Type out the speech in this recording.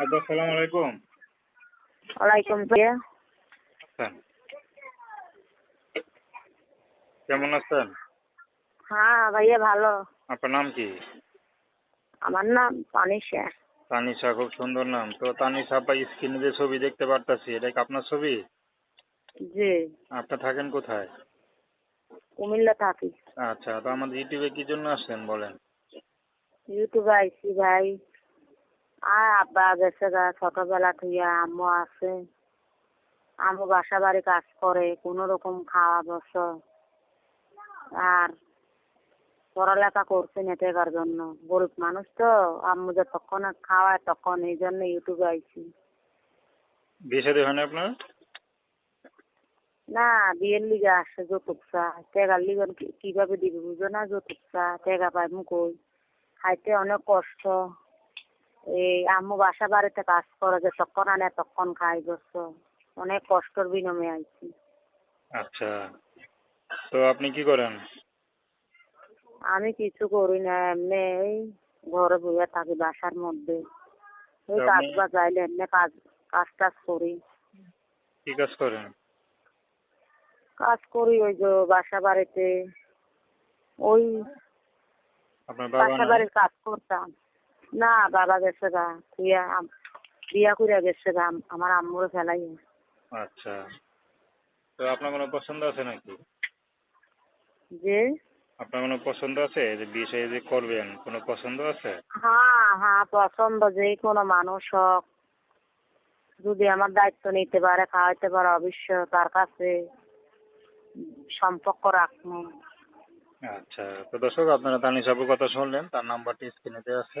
আব্বা আসসালামু আলাইকুম। ওয়ালাইকুম ভাইয়া কেমন আছেন? হ্যাঁ ভাইয়া ভালো। আপনার নাম কি? আমার নাম তানিশা। তানিশা খুব সুন্দর নাম। তো তানিশা আপা স্ক্রিনে যে ছবি দেখতে পারতাছি এটা কি আপনার ছবি? জি। আপনি থাকেন কোথায়? কুমিল্লা থাকি। আচ্ছা তো আমাদের ইউটিউবে কি জন্য আসছেন বলেন? ইউটিউবে আইসি ভাই। আর আব্বা গেছে গা ছোটবেলা থেকে আম্মু আছে। আম্মু বাসা বাড়ি কাজ করে কোনো রকম খাওয়া বসা আর পড়ালেখা করছে না টেকার জন্য। গরিব মানুষ তো আম্মু যতক্ষণ খাওয়ায় তখন এই জন্য ইউটিউবে আইসি বিয়ে শাদী হয় না আপনার? না বিয়ের লিগে আসে যৌতুক চা। টেকার লিগে কীভাবে দিবি বুঝো না যৌতুক চা। টেকা পাই মু কই খাইতে অনেক কষ্ট। এই আম্মু বাসা বাড়িতে কাজ করে যে তখন আনে তখন খাই বসছ অনেক কষ্টর বিনিময়ে আইছি। আচ্ছা। তো আপনি কি করেন? আমি কিছু করি না এমনি এই ঘরে বসে থাকি বাসার মধ্যে। এই কাজ বাজ আইলে এমনি কাজ কাজ টাজ করি। কি কাজ করেন? কাজ করি ওই যে বাসা বাড়িতে। ওই আপনার বাবা বাসা? বাড়ির কাজ করতাম। না বাবা গেছে গা। তুইয়া বিয়া করে গেছে গা আমার আম্মুর ফেলাই আচ্ছা। তো আপনার কোনো পছন্দ আছে নাকি? যে? আপনার কোনো পছন্দ আছে? যে বিয়ে যে করবেন কোনো পছন্দ আছে? হ্যাঁ হ্যাঁ পছন্দ যে কোনো মানুষ হোক। যদি আমার দায়িত্ব নিতে পারে খাওয়াইতে পারে অবশ্য তার কাছে সম্পর্ক রাখব। আচ্ছা। তো দর্শক আপনারা তানিশ আপুর কথা শুনলেন তার নাম্বারটি স্ক্রিনেতে আছে।